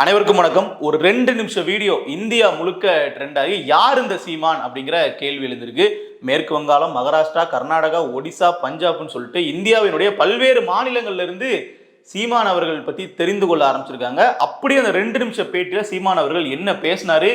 அனைவருக்கும் வணக்கம். ஒரு ரெண்டு நிமிஷம் வீடியோ இந்தியா முழுக்க ட்ரெண்ட் ஆகி யார் இந்த சீமான் அப்படிங்கிற கேள்வி எழுந்திருக்கு. மேற்கு வங்காளம் மகாராஷ்டிரா கர்நாடகா ஒடிசா பஞ்சாப்னு சொல்லிட்டு இந்தியாவினுடைய பல்வேறு மாநிலங்கள்ல இருந்து சீமான் அவர்கள் பத்தி தெரிந்து கொள்ள ஆரம்பிச்சிருக்காங்க. அப்படி அந்த ரெண்டு நிமிஷம் பேட்டியில சீமான் அவர்கள் என்ன பேசினாரு?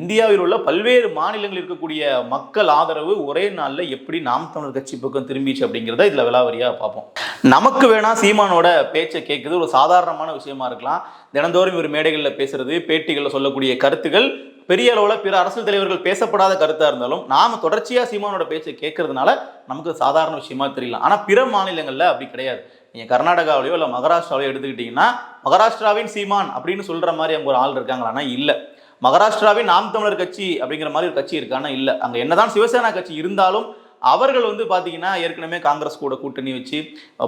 இந்தியாவில் உள்ள பல்வேறு மாநிலங்களில் இருக்கக்கூடிய மக்கள் ஆதரவு ஒரே நாள்ல எப்படி நாம் தமிழர் கட்சி பக்கம் திரும்பிச்சு அப்படிங்கிறத இதுல விலாவரியா பார்ப்போம். நமக்கு வேணா சீமானோட பேச்சை கேட்குது ஒரு சாதாரணமான விஷயமா இருக்கலாம். தினந்தோறும் இவர் மேடைகளில் பேசுறது பேட்டிகளில் சொல்லக்கூடிய கருத்துக்கள் பெரிய அளவில் பிற அரசியல் தலைவர்கள் பேசப்படாத கருத்தா இருந்தாலும் நாம தொடர்ச்சியா சீமானோட பேச்சை கேட்கறதுனால நமக்கு சாதாரண விஷயமா தெரியலாம். ஆனா பிற மாநிலங்கள்ல அப்படி கிடையாது. நீங்க கர்நாடகாவிலையோ இல்லை மகாராஷ்டிராவிலையோ எடுத்துக்கிட்டீங்கன்னா மகாராஷ்டிராவின் சீமான் அப்படின்னு சொல்ற மாதிரி அங்க ஒரு ஆள் இருக்காங்களான்னா இல்ல. மகாராஷ்டிராவின் நாம் தமிழர் கட்சி அப்படிங்கிற மாதிரி ஒரு கட்சி இருக்கான்னா இல்ல. அங்க என்னதான் சிவசேனா கட்சி இருந்தாலும் அவர்கள் வந்து பார்த்தீங்கன்னா ஏற்கனவே காங்கிரஸ் கூட கூட்டணி வச்சு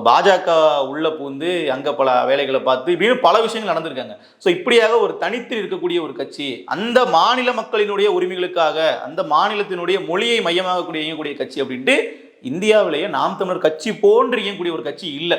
பாஜக உள்ள பூந்து அங்கே பல வேலைகளை பார்த்து இப்படின்னு பல விஷயங்கள் நடந்திருக்காங்க. ஸோ இப்படியாக ஒரு தனித்து இருக்கக்கூடிய ஒரு கட்சி அந்த மாநில மக்களினுடைய உரிமைகளுக்காக அந்த மாநிலத்தினுடைய மொழியை மையமாக கூடிய இயங்கக்கூடிய கட்சி அப்படின்ட்டு இந்தியாவிலேயே நாம் தமிழர் கட்சி போன்று இயங்கக்கூடிய ஒரு கட்சி இல்லை.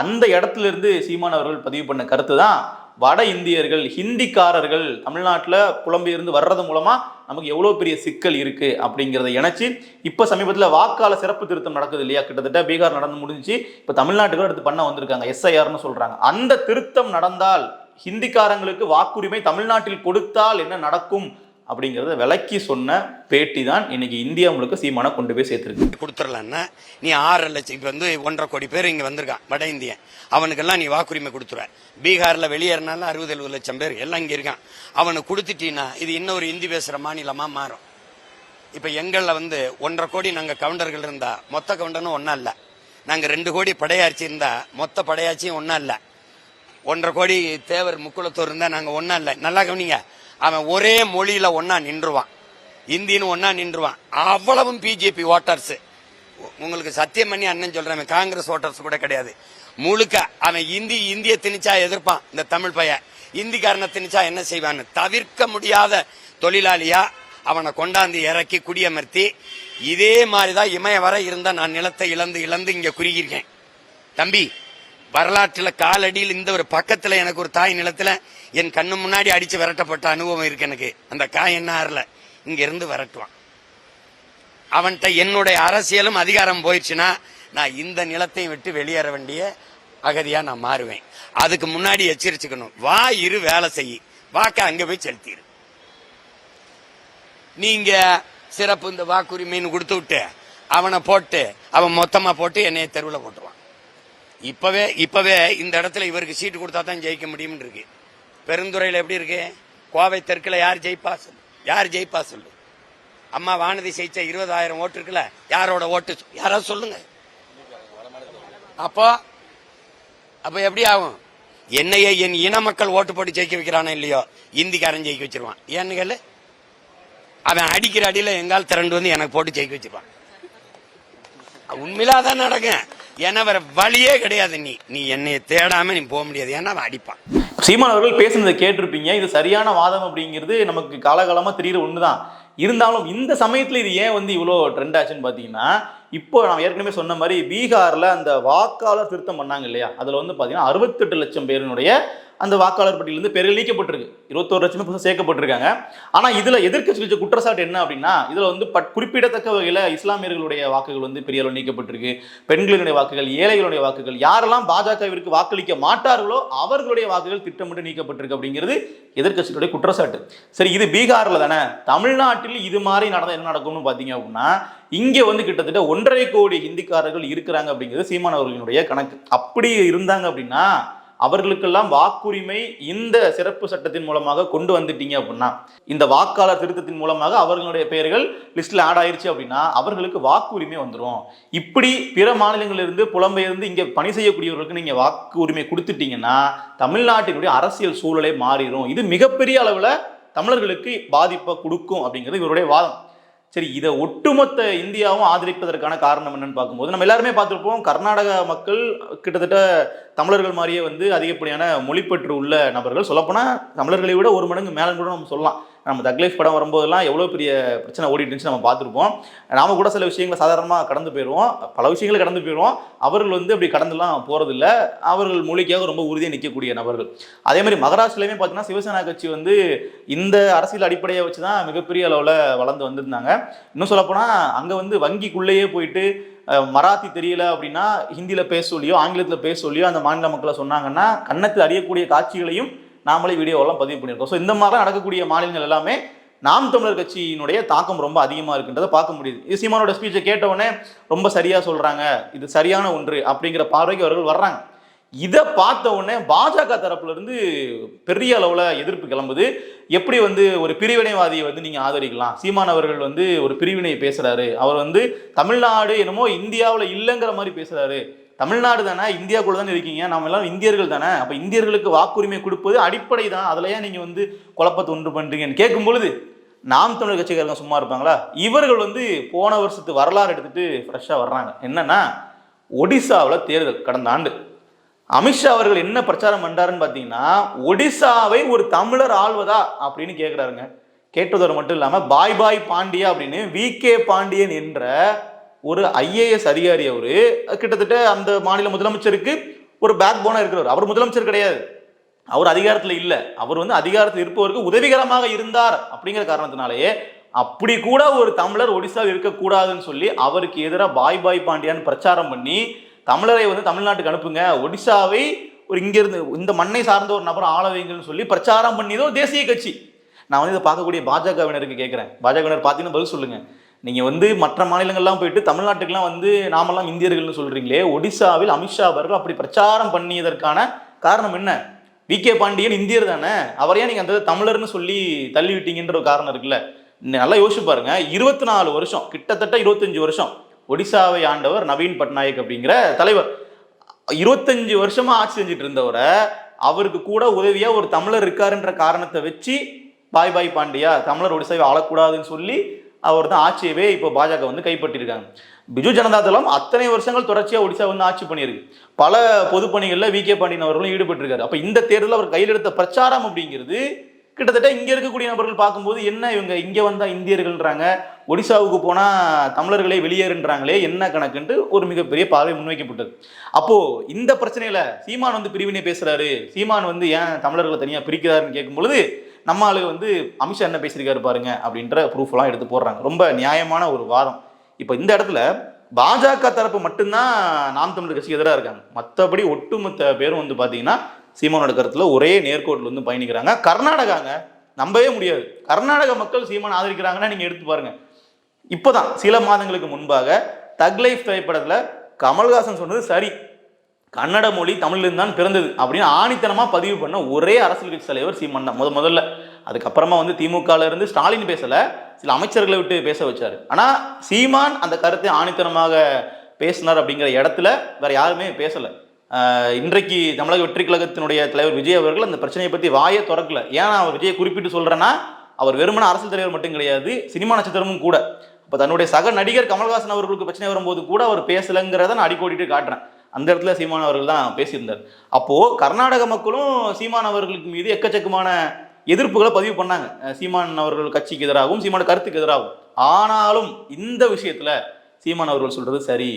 அந்த இடத்துல இருந்து சீமான் அவர்கள் பதிவு பண்ண கருத்து தான் வட இந்தியர்கள் ஹிந்திக்காரர்கள் தமிழ்நாட்டில் புலம்பெயர்ந்து வர்றது மூலமா நமக்கு எவ்வளோ பெரிய சிக்கல் இருக்கு அப்படிங்கிறத இணைச்சி இப்போ சமீபத்தில் வாக்காள சிறப்பு திருத்தம் நடக்குது இல்லையா? கிட்டத்தட்ட பீகார் நடந்து முடிஞ்சு இப்போ தமிழ்நாட்டுக்கு அடுத்து பண்ண வந்திருக்காங்க எஸ்ஐஆர்னு சொல்றாங்க. அந்த திருத்தம் நடந்தால் ஹிந்திக்காரங்களுக்கு வாக்குரிமை தமிழ்நாட்டில் கொடுத்தால் என்ன நடக்கும்? அப்படிங்கிறத விளக்கி சொன்ன பேட்டி தான் இன்னைக்கு இந்தியா முழுக்க சீமான கொண்டு போய் சேர்த்துருக்கு. கொடுத்துடலான்னா நீ ஆறரை லட்சம் இப்போ வந்து ஒன்றரை கோடி பேர் இங்கே வந்திருக்கான் வட இந்தியன். அவனுக்கெல்லாம் நீ வாக்குரிமை கொடுத்துருவ. பீகாரில் வெளியேறினாலும் அறுபது எழுபது லட்சம் பேர் எல்லாம் இங்கே இருக்கான். அவனுக்கு கொடுத்துட்டீங்கன்னா இது இன்னொரு இந்தி பேசுகிற மாநிலமாக மாறும். இப்போ எங்களில் வந்து ஒன்றரை கோடி நாங்கள் கவுண்டர்கள் இருந்தால் மொத்த கவுண்டனும் ஒன்றா இல்லை. நாங்கள் ரெண்டு கோடி படையாட்சி இருந்தால் மொத்த படையாட்சியும் ஒன்றா இல்லை. ஒன்றரை கோடி தேவர் முக்குளத்தூர் இருந்தால் நாங்கள் ஒன்றா இல்லை. நல்லா கவனிங்க. அவன் ஒரே மொழியில ஒன்றா நின்றுவான். இந்தின்னு ஒன்றா நின்றுவான். அவ்வளவும் பிஜேபி ஓட்டர்ஸ் உங்களுக்கு சத்தியம் பண்ணி அண்ணன் சொல்றேன் காங்கிரஸ் ஓட்டர்ஸ் கூட கிடையாது. முழுக்க அவன் இந்தி இந்திய திணிச்சா எதிர்ப்பான் இந்த தமிழ் பையன். இந்திக்காரனை திணிச்சா என்ன செய்வான்னு? தவிர்க்க முடியாத தொழிலாளியா அவனை கொண்டாந்து இறக்கி குடியமர்த்தி இதே மாதிரிதான் இமய வர இருந்தா நான் நிலத்தை இழந்து இழந்து இங்க குறுகியிருக்கேன். தம்பி வரலாற்றில் காலடியில் இந்த ஒரு பக்கத்தில் எனக்கு ஒரு தாய் நிலத்தில் என் கண்ணு முன்னாடி அடித்து விரட்டப்பட்ட அனுபவம் இருக்கு எனக்கு. அந்த காய் என்ன ஆறல? இங்கேருந்து விரட்டுவான். அவன்கிட்ட என்னுடைய அரசியலும் அதிகாரம் போயிடுச்சுன்னா நான் இந்த நிலத்தையும் விட்டு வெளியேற வேண்டிய அகதியாக நான் மாறுவேன். அதுக்கு முன்னாடி எச்சரிச்சுக்கணும். வா இரு வேலை செய். வாக்கை அங்கே போய் செலுத்திடு நீங்கள் சிறப்பு இந்த வாக்குரிமைன்னு கொடுத்து விட்டு அவனை போட்டு அவன் மொத்தமாக போட்டு என்னைய தெருவில் போட்டுருவான். இப்பவே இப்பவே இந்த இடத்துல இவருக்கு சீட்டு கொடுத்தா தான் ஜெயிக்க முடியும்னு இருக்கு. பெருந்துறையில எப்படி இருக்கு? கோவை தெற்குல யார் ஜெயிப்பா சொல்லு. யார் ஜெயிப்பா சொல்லு? அம்மா வானதி ஜெயிச்ச இருபதாயிரம் ஓட்டு இருக்குல்ல யாரோட ஓட்டு யாராவது சொல்லுங்க. அப்போ அப்ப எப்படி ஆகும்? என்னையே என் இன மக்கள் ஓட்டு போட்டு ஜெயிக்க வைக்கிறானோ இல்லையோ இந்திக்காரன் ஜெயிக்க வச்சிருவான். ஏன்னு கேளு. அவன் அடிக்கிற அடியில எங்கால் திரண்டு வந்து எனக்கு போட்டு ஜெயிக்க வச்சிருவான். உண்மையில அதான் நடக்கும். ஏன்னா வேற வழியே கிடையாது. நீ நீ என்னைய தேடாம நீ போக முடியாது. ஏன்னா அவன் அடிப்பான். சீமான் அவர்கள் பேசுனதை கேட்டிருப்பீங்க. இது சரியான வாதம் அப்படிங்கிறது நமக்கு காலகாலமா தெரியுற ஒண்ணுதான். இருந்தாலும் இந்த சமயத்துல இது ஏன் வந்து இவ்வளோ ட்ரெண்ட் ஆச்சுன்னு பார்த்தீங்கன்னா இப்போ நான் ஏற்கனவே சொன்ன மாதிரி பீகாரில் அந்த வாக்காளர் திருத்தம் பண்ணாங்க இல்லையா? அதில் வந்து பார்த்தீங்கன்னா அறுபத்தெட்டு லட்சம் பேரினுடைய அந்த வாக்காளர் பட்டியலேருந்து பேர்கள் நீக்கப்பட்டிருக்கு. இருபத்தோரு லட்சமே புதுசாக சேர்க்கப்பட்டிருக்காங்க. ஆனால் இதில் எதிர்க்கட்சி வச்ச குற்றச்சாட்டு என்ன அப்படின்னா இதில் வந்து பட் குறிப்பிடத்தக்க வகையில் இஸ்லாமியர்களுடைய வாக்குகள் வந்து பெரிய அளவு நீக்கப்பட்டிருக்கு. பெண்களினுடைய வாக்குகள் ஏழைகளுடைய வாக்குகள் யாரெல்லாம் பாஜகவிற்கு வாக்களிக்க மாட்டார்களோ அவர்களுடைய வாக்குகள் திட்டமிட்டு நீக்கப்பட்டிருக்கு அப்படிங்கிறது எதிர்க்கட்சிகளுடைய குற்றச்சாட்டு. சரி இது பீகாரில் தானே? தமிழ்நாட்டில் இது மாதிரி நடந்த என்ன நடக்கும்னு பார்த்தீங்க அப்படின்னா இங்கே வந்து கிட்டத்தட்ட ஒன்றரை கோடி ஹிந்திக்காரர்கள் இருக்கிறாங்க அப்படிங்கிறது சீமான் அவர்களுடைய கணக்கு. அப்படி இருந்தாங்க அப்படின்னா அவர்களுக்கெல்லாம் வாக்குரிமை இந்த சிறப்பு சட்டத்தின் மூலமாக கொண்டு வந்துட்டீங்க அப்படின்னா இந்த வாக்காளர் திருத்தத்தின் மூலமாக அவர்களுடைய பெயர்கள் லிஸ்ட்டில் ஆட் ஆயிடுச்சு அப்படின்னா அவர்களுக்கு வாக்குரிமை வந்துடும் இப்படி பிற மாநிலங்களிலிருந்து புலம்பெயர்ந்து இங்கே பணி செய்யக்கூடியவர்களுக்கு நீங்கள் வாக்குரிமை கொடுத்துட்டீங்கன்னா தமிழ்நாட்டினுடைய அரசியல் சூழலே மாறிடும் இது மிகப்பெரிய அளவில் தமிழர்களுக்கு பாதிப்பை கொடுக்கும் அப்படிங்கிறது இவருடைய வாதம். சரி இதை ஒட்டுமொத்த இந்தியாவும் ஆதரிப்பதற்கான காரணம் என்னன்னு பார்க்கும்போது நம்ம எல்லாருமே பார்த்துருப்போம் கர்நாடக மக்கள் கிட்டத்தட்ட தமிழர்கள் மாதிரியே வந்து அதிகப்படியான மொழிப்பற்று உள்ள நபர்கள். சொல்லப்போனால் தமிழர்களை விட ஒரு மடங்கு மேலே கூட நம்ம சொல்லலாம். நம்ம தக்லைஃப் படம் வரும்போதெல்லாம் எவ்வளோ பெரிய பிரச்சனை ஓடிட்டு இருந்துச்சு நம்ம பார்த்துருப்போம். நாம கூட சில விஷயங்களை சாதாரணமாக கடந்து போயிடுவோம். பல விஷயங்களை கடந்து போயிடுவோம். அவர்கள் வந்து அப்படி கடந்துலாம் போகிறதில்ல அவர்கள் மொழிக்காக ரொம்ப உறுதியாக நிற்கக்கூடிய நபர்கள். அதே மாதிரி மகாராஷ்டிரலையுமே பார்த்தீங்கன்னா சிவசேனா கட்சி வந்து இந்த அரசியல் அடிப்படையை வச்சு தான் மிகப்பெரிய அளவில் வளர்ந்து வந்திருந்தாங்க. இன்னும் சொல்லப்போனால் அங்கே வந்து வங்கிக்குள்ளேயே போயிட்டு மராத்தி தெரியல அப்படின்னா ஹிந்தியில் பேச சொல்லியோ ஆங்கிலத்தில் பேச சொல்லியோ அந்த மாநில மக்களை சொன்னாங்கன்னா கன்னத்தில் அறியக்கூடிய காட்சிகளையும் நாமளே வீடியோவெல்லாம் பதிவு பண்ணியிருக்கோம். ஸோ இந்த மாதிரிலாம் நடக்கக்கூடிய மாநிலங்கள் எல்லாமே நாம் தமிழர் கட்சியினுடைய தாக்கம் ரொம்ப அதிகமாக இருக்குன்றதை பார்க்க முடியுது. இது சீமானோட ஸ்பீச்சை கேட்டவுடனே ரொம்ப சரியாக சொல்கிறாங்க இது சரியான ஒன்று அப்படிங்கிற பார்வைக்கு அவர்கள் வர்றாங்க. இதை பார்த்த உடனே பாஜக தரப்புலேருந்து பெரிய அளவில் எதிர்ப்பு கிளம்புது. எப்படி வந்து ஒரு பிரிவினைவாதியை வந்து நீங்கள் ஆதரிக்கலாம்? சீமான் அவர்கள் வந்து ஒரு பிரிவினையை பேசுகிறாரு அவர் வந்து தமிழ்நாடு என்னமோ இந்தியாவில் இல்லைங்கிற மாதிரி பேசுகிறாரு தமிழ்நாடு தானே? இந்தியாக்குள்ள தானே இருக்கீங்க? நம்ம எல்லாம் இந்தியர்கள் தானே? அப்போ இந்தியர்களுக்கு வாக்குரிமை கொடுப்பது அடிப்படை தான். அதில் ஏன் நீங்கள் வந்து குழப்பத்தை ஒன்று பண்ணுறீங்கன்னு கேட்கும் பொழுது நாம் தமிழர் கட்சிக்காரங்க சும்மா இருப்பாங்களா? இவர்கள் வந்து போன வருஷத்து வரலாறு எடுத்துகிட்டு ஃப்ரெஷ்ஷாக வர்றாங்க. என்னென்னா ஒடிசாவில் தேர்தல் கடந்த ஆண்டு. அமித்ஷா அவர்கள் என்ன பிரச்சாரம் பண்ணுறாருன்னு பார்த்தீங்கன்னா ஒடிசாவை ஒரு தமிழர் ஆள்வதா அப்படின்னு கேட்குறாருங்க கேட்டதோடு மட்டும் இல்லாமல் பாய் பாய் பாண்டியா அப்படின்னு வி கே பாண்டியன் என்ற ஒரு ஐஏஎஸ் அதிகாரி அவர் கிட்டத்தட்ட அந்த மாநில முதலமைச்சருக்கு ஒரு பேக் போனாக இருக்கிறவர். அவர் முதலமைச்சர் கிடையாது. அவர் அதிகாரத்தில் இல்லை. அவர் வந்து அதிகாரத்தில் இருப்பவருக்கு உதவிகரமாக இருந்தார் அப்படிங்கிற காரணத்தினாலேயே அப்படி கூட ஒரு தமிழர் ஒடிசாவில் இருக்கக்கூடாதுன்னு சொல்லி அவருக்கு எதிராக பாய் பாய் பாண்டியான்னு பிரச்சாரம் பண்ணி தமிழரை வந்து தமிழ்நாட்டுக்கு அனுப்புங்க. ஒடிசாவை ஒரு இங்கிருந்து இந்த மண்ணை சார்ந்த ஒரு நபர் ஆள வைங்கன்னு சொல்லி பிரச்சாரம் பண்ணியதோ தேசிய கட்சி. நான் வந்து இதை பார்க்கக்கூடிய பாஜகவினருக்கு கேட்குறேன் பாஜகவினர் பார்த்தீங்கன்னா பதில் சொல்லுங்கள் நீங்கள் வந்து மற்ற மாநிலங்கள்லாம் போயிட்டு தமிழ்நாட்டுக்கெல்லாம் வந்து நாமெல்லாம் இந்தியர்கள்னு சொல்கிறீங்களே ஒடிசாவில் அமித்ஷா அவர்கள் அப்படி பிரச்சாரம் பண்ணியதற்கான காரணம் என்ன? வி கே பாண்டியன் இந்தியர் தானே? அவரையே நீங்கள் அந்த தமிழர்னு சொல்லி தள்ளி விட்டீங்கன்ற ஒரு காரணம் இருக்குல்ல? நல்லா யோசிச்சு பாருங்க. இருபத்தி நாலு வருஷம் கிட்டத்தட்ட இருபத்தஞ்சு வருஷம் ஒடிசாவை ஆண்டவர் நவீன் பட்நாயக் அப்படிங்கிற தலைவர். இருபத்தஞ்சு வருஷமா ஆட்சி செஞ்சுட்டு இருந்தவரை அவருக்கு கூட உதவியா ஒரு தமிழர் இருக்காருன்ற காரணத்தை வச்சு பாய் பாய் பாண்டியா தமிழர் ஒடிசாவை ஆளக்கூடாதுன்னு சொல்லி அவர் தான் ஆட்சியவே இப்போ பாஜக வந்து கைப்பற்றியிருக்காங்க. பிஜு ஜனதா தளம் அத்தனை வருஷங்கள் தொடர்ச்சியாக ஒடிசா வந்து ஆட்சி பண்ணியிருக்கு. பல பொதுப்பணிகளில் வி கே பாண்டியன் அவர்களும் ஈடுபட்டிருக்காரு. அப்போ இந்த தேர்தலில் அவர் கையில் எடுத்த பிரச்சாரம் அப்படிங்கிறது கிட்டத்தட்ட இங்கே இருக்கக்கூடிய நபர்கள் பார்க்கும்போது என்ன இவங்க இங்கே வந்தால் இந்தியர்கள்ன்றாங்க ஒடிசாவுக்கு போனால் தமிழர்களே வெளியேறுன்றாங்களே என்ன கணக்குன்ட்டு ஒரு மிகப்பெரிய பார்வை முன்வைக்கப்பட்டது. அப்போது இந்த பிரச்சனையில் சீமான் வந்து பிரிவினை பேசுகிறாரு சீமான் வந்து ஏன் தமிழர்களை தனியாக பிரிக்கிறாருன்னு கேட்கும்பொழுது நம்ம ஆளு வந்து அமித்ஷா என்ன பேசியிருக்காரு பாருங்க அப்படின்ற ப்ரூஃப்லாம் எடுத்து போடுறாங்க. ரொம்ப நியாயமான ஒரு வாதம். இப்போ இந்த இடத்துல பாஜக தரப்பு மட்டும்தான் நாம் தமிழர் கட்சிக்கு எதிராக இருக்காங்க. மற்றபடி ஒட்டுமொத்த பேரும் வந்து பார்த்தீங்கன்னா சீமானோட கருத்தில் ஒரே நேர்கோட்டில் வந்து பயணிக்கிறாங்க. கர்நாடகாங்க நம்பவே முடியாது. கர்நாடக மக்கள் சீமான் ஆதரிக்கிறாங்கன்னா நீங்கள் எடுத்து பாருங்க. இப்போதான் சில மாதங்களுக்கு முன்பாக தக் லைஃப் கமல்ஹாசன் சொன்னது சரி. கன்னட மொழி தமிழ்லேருந்து தான் பிறந்தது அப்படின்னு ஆணித்தனமாக பதிவு பண்ண ஒரே அரசியல் கட்சி தலைவர் சீமான் தான். முத முதல்ல. அதுக்கப்புறமா வந்து திமுகல இருந்து ஸ்டாலின் பேசலை. சில அமைச்சர்களை விட்டு பேச வச்சார். ஆனால் சீமான் அந்த கருத்தை ஆணித்தனமாக பேசினார் அப்படிங்கிற இடத்துல வேற யாருமே பேசலை. இன்றைக்கு தமிழக வெற்றி கழகத்தினுடைய தலைவர் விஜய் அவர்கள் அந்த பிரச்சனையை பற்றி வாயை திறக்கல. ஏன் அவர் விஜயை குறிப்பிட்டு சொல்கிறேன்னா அவர் வெறுமன அரசியல் தலைவர் மட்டும் கிடையாது சினிமா நட்சத்திரமும் கூட. இப்போ தன்னுடைய சக நடிகர் கமல்ஹாசன் அவர்களுக்கு பிரச்சனை வரும்போது கூட அவர் பேசலைங்கிறத நான் அடிக்கோடிட்டு காட்டுறேன். அந்த இடத்துல சீமான் அவர்கள் தான் பேசியிருந்தார். அப்போது கர்நாடக மக்களும் சீமான் அவர்களுக்கு மீது எக்கச்சக்கமான எதிர்ப்புகளை பதிவு பண்ணாங்க. சீமான் அவர்கள் கட்சிக்கு எதிராகவும் சீமான கருத்துக்கு எதிராகவும். ஆனாலும் இந்த விஷயத்தில் சீமான் அவர்கள் சொல்கிறது சரி.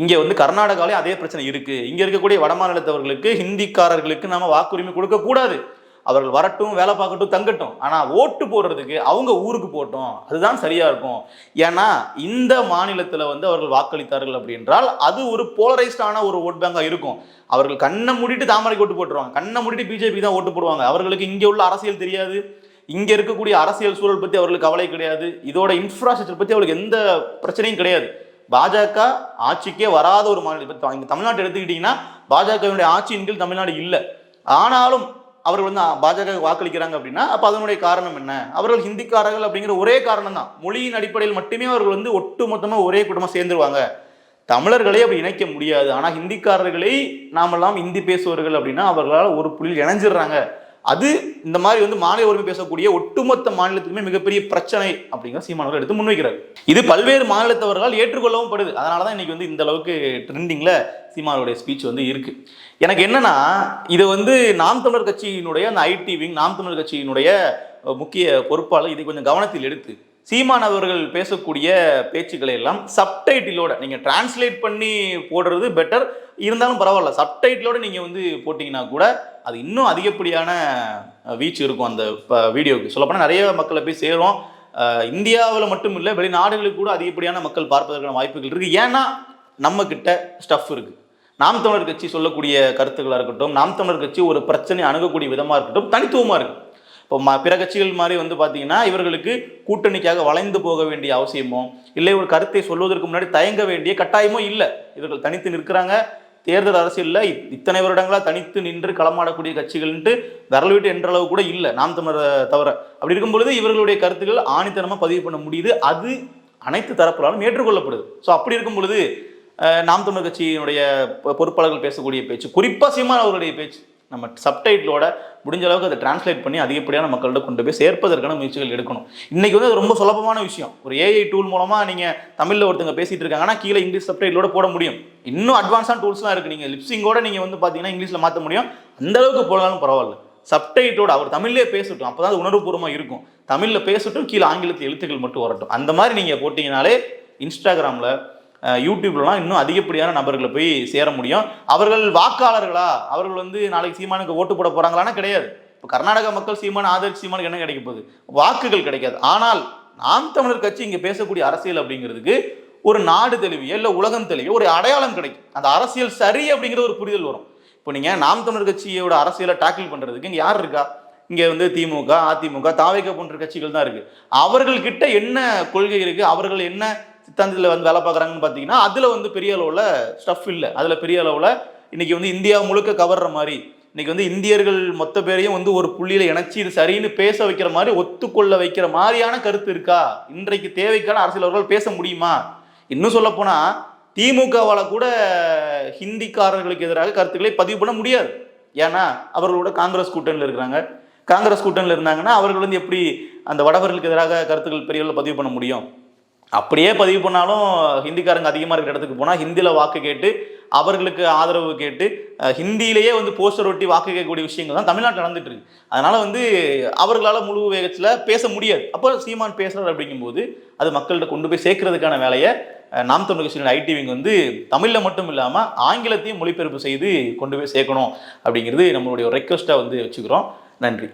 இங்கே வந்து கர்நாடகாவிலே அதே பிரச்சனை இருக்குது இங்கே இருக்கக்கூடிய வடமாநிலத்தவர்களுக்கு ஹிந்திக்காரர்களுக்கு நாம் வாக்குரிமை கொடுக்கக்கூடாது. அவர்கள் வரட்டும் வேலை பார்க்கட்டும் தங்கட்டும். ஆனால் ஓட்டு போடுறதுக்கு அவங்க ஊருக்கு போட்டோம். அதுதான் சரியா இருக்கும். ஏன்னா இந்த மாநிலத்தில் வந்து அவர்கள் வாக்களித்தார்கள் அப்படி என்றால் அது ஒரு போலரைஸ்டான ஒரு ஓட் பேங்காக இருக்கும். அவர்கள் கண்ணை மூடிட்டு தாமரைக்கு ஓட்டு போட்டுருவாங்க. கண்ணை மூடிட்டு பிஜேபி தான் ஓட்டு போடுவாங்க. அவர்களுக்கு இங்கே உள்ள அரசியல் தெரியாது. இங்கே இருக்கக்கூடிய அரசியல் சூழல் பற்றி அவர்களுக்கு கவலை கிடையாது. இதோட இன்ஃப்ராஸ்ட்ரக்சர் பற்றி அவர்களுக்கு எந்த பிரச்சனையும் கிடையாது. பாஜக ஆட்சிக்கே வராத ஒரு மாநிலம் இப்போ தமிழ்நாட்டை எடுத்துக்கிட்டீங்கன்னா பாஜகவினுடைய ஆட்சியின் கீழ் தமிழ்நாடு இல்லை. ஆனாலும் அவர்கள் வந்து பாஜக வாக்களிக்கிறாங்க அப்படின்னா அப்ப அதனுடைய காரணம் என்ன? அவர்கள் ஹிந்திக்காரர்கள் அப்படிங்கிற ஒரே காரணம் தான். மொழியின் அடிப்படையில் மட்டுமே அவர்கள் வந்து ஒட்டு மொத்தமா ஒரே குடும்பம் சேர்ந்துருவாங்க. தமிழர்களை அப்படி இணைக்க முடியாது. ஆனா ஹிந்திக்காரர்களை நாமெல்லாம் ஹிந்தி பேசுவர்கள் அப்படின்னா அவர்களால் ஒரு புள்ளியில் இணைஞ்சிடுறாங்க. அது இந்த மாதிரி வந்து மாநில உரிமை பேசக்கூடிய ஒட்டுமொத்த மாநிலத்துக்குமே மிகப்பெரிய பிரச்சனை அப்படிங்கிற சீமான எடுத்து முன்வைக்கிறார். இது பல்வேறு மாநிலத்தவர்களால் ஏற்றுக்கொள்ளவும் படுது. அதனால தான் இன்னைக்கு வந்து இந்த அளவுக்கு ட்ரெண்டிங்கில் சீமானுடைய ஸ்பீச் வந்து இருக்கு. எனக்கு என்னன்னா இது வந்து நாம் தமிழர் கட்சியினுடைய அந்த ஐடி விங் நாம் தமிழர் கட்சியினுடைய முக்கிய பொறுப்பாளர் இதை கொஞ்சம் கவனத்தில் எடுத்து சீமான் அவர்கள் பேசக்கூடிய பேச்சுக்களை எல்லாம் சப்டைட்டிலோட நீங்கள் டிரான்ஸ்லேட் பண்ணி போடுறது பெட்டர் இருந்தாலும் பரவாயில்ல சப்டைட்டிலோட நீங்கள் வந்து போட்டிங்கன்னா கூட அது இன்னும் அதிகப்படியான வீச்சு இருக்கும் அந்த ப- வீடியோவுக்கு. சொல்லப்போனால் நிறைய மக்களை போய் சேரும். இந்தியாவில் மட்டும் இல்லை வெளிநாடுகளுக்கு கூட அதிகப்படியான மக்கள் பார்ப்பதற்கான வாய்ப்புகள் இருக்குது ஏன்னா நம்மக்கிட்ட ஸ்டஃப் இருக்குது நாம் தமிழர் கட்சி சொல்லக்கூடிய கருத்துக்களாக இருக்கட்டும் நாம் தமிழர் கட்சி ஒரு பிரச்சனை அணுகக்கூடிய விதமாக இருக்கட்டும் தனித்துவமாக இருக்குது இப்போ ம பிற கட்சிகள் மாதிரி வந்து பார்த்தீங்கன்னா இவர்களுக்கு கூட்டணிக்காக வளைந்து போக வேண்டிய அவசியமோ இல்லை ஒரு கருத்தை சொல்வதற்கு முன்னாடி தயங்க வேண்டிய கட்டாயமோ இல்லை. இவர்கள் தனித்து நிற்கிறாங்க. தேர்தல் அரசியலில் இத்தனை வருடங்களாக தனித்து நின்று களமாடக்கூடிய கட்சிகள்ன்ட்டு விரல் விட்டு என்ற அளவு கூட இல்லை. நாம் தமிழரை தவிர. அப்படி இருக்கும் பொழுது இவர்களுடைய கருத்துக்கள் ஆணித்தனமாக பதிவு பண்ண முடியுது. அது அனைத்து தரப்புகளாலும் ஏற்றுக்கொள்ளப்படுது. ஸோ அப்படி இருக்கும் பொழுது நாம் தமிழர் கட்சியினுடைய பொ- பொறுப்பாளர்கள் பேசக்கூடிய பேச்சு குறிப்பாக சீமான் அவர்களுடைய பேச்சு நம்ம சப்டைட்டிலோட முடிஞ்ச அளவுக்கு அதை டிரான்ஸ்லேட் பண்ணி அதிகப்படியான மக்கள்கிட்ட கொண்டு போய் சேர்ப்பதற்கான முயற்சிகள் எடுக்கணும். இன்னைக்கு வந்து அது ரொம்ப சுலபமான விஷயம். ஒரு ஏஐ டூல் மூலமாக நீங்கள் தமிழில் ஒருத்தங்க பேசிட்டு இருக்காங்கன்னா கீழே இங்கிலீஷ் சப்டைட்டிலோட போட முடியும். இன்னும் அட்வான்ஸான டூல்ஸ்லாம் இருக்குது நீங்கள் லிப்ஸிங்கோட நீங்கள் வந்து பார்த்தீங்கன்னா இங்கிலீஷில் மாற்ற முடியும். அந்த அளவுக்கு போனாலும் பரவாயில்ல. சப்டைட்டோட அவர் தமிழ்லேயே பேசட்டும். அப்பதான் அது உணர்வுபூர்வமாக இருக்கும். தமிழில் பேசட்டும் கீழே ஆங்கிலத்து எழுத்துக்கள் மட்டும் வரட்டும். அந்த மாதிரி நீங்கள் போட்டிங்கனாலே இன்ஸ்டாகிராமில் யூடியூப்லலாம் இன்னும் அதிகப்படியான நபர்களை போய் சேர முடியும். அவர்கள் வாக்காளர்களா? அவர்கள் வந்து நாளைக்கு சீமானுக்கு ஓட்டு போட போகிறாங்களான்னா கிடையாது. இப்போ கர்நாடக மக்கள் சீமான் ஆதரிச்சு சீமானுக்கு என்ன கிடைக்க போகுது? வாக்குகள் கிடைக்காது. ஆனால் நாம் தமிழர் கட்சி இங்கே பேசக்கூடிய அரசியல் அப்படிங்கிறதுக்கு ஒரு நாடு தெளிவியோ இல்லை உலகம் தெளிவியோ ஒரு அடையாளம் கிடைக்கும். அந்த அரசியல் சரி அப்படிங்கிற ஒரு புரிதல் வரும். இப்போ நீங்கள் நாம் தமிழர் கட்சியோட அரசியலை டேக்கிள் பண்ணுறதுக்கு இங்கே யார் இருக்கா? இங்கே வந்து திமுக அதிமுக தாவேக போன்ற கட்சிகள் தான் இருக்குது அவர்கள்கிட்ட என்ன கொள்கை இருக்குது அவர்கள் என்ன சித்தாந்தத்தில் வந்து வேலை பார்க்குறாங்கன்னு பார்த்தீங்கன்னா அதில் வந்து பெரிய அளவில் ஸ்டஃப் இல்லை. அதில் பெரிய அளவில் இன்றைக்கி வந்து இந்தியா முழுக்க கவர்ற மாதிரி இன்றைக்கி வந்து இந்தியர்கள் மொத்த பேரையும் வந்து ஒரு புள்ளியில் இணைச்சி இது சரின்னு பேச வைக்கிற மாதிரி ஒத்துக்கொள்ள வைக்கிற மாதிரியான கருத்து இருக்கா? இன்றைக்கு தேவைக்கான அரசியல் அவர்கள் பேச முடியுமா? இன்னும் சொல்லப்போனால் திமுகவால் கூட ஹிந்திக்காரர்களுக்கு எதிராக கருத்துக்களை பதிவு பண்ண முடியாது. ஏன்னா அவர்களோட காங்கிரஸ் கூட்டணியில் இருக்கிறாங்க. காங்கிரஸ் கூட்டணியில் இருந்தாங்கன்னா அவர்கள் வந்து எப்படி அந்த வடவர்களுக்கு எதிராக கருத்துக்கள் பெரிய பதிவு பண்ண முடியும்? அப்படியே பதிவு பண்ணாலும் ஹிந்திக்காரங்க அதிகமாக இருக்கிற இடத்துக்கு போனால் ஹிந்தியில் வாக்கு கேட்டு அவர்களுக்கு ஆதரவு கேட்டு ஹிந்தியிலேயே வந்து போஸ்டர் ஒட்டி வாக்கு கேட்கக்கூடிய விஷயங்கள் தான் தமிழ்நாட்டில் நடந்துட்டு இருக்கு. அதனால வந்து அவர்களால் முழு வேகத்தில் பேச முடியாது. அப்போ சீமான் பேசுறாரு அப்படிங்கும்போது அது மக்கள்கிட்ட கொண்டு போய் சேர்க்கறதுக்கான வேலையை நாம் தமிழ் கட்சியின் ஐடி விங் வந்து தமிழில் மட்டும் இல்லாமல் ஆங்கிலத்தையும் மொழிபெயர்ப்பு செய்து கொண்டு போய் சேர்க்கணும் அப்படிங்கிறது நம்மளுடைய ரெக்வஸ்ட்டாக வந்து வச்சுக்கிறோம். நன்றி.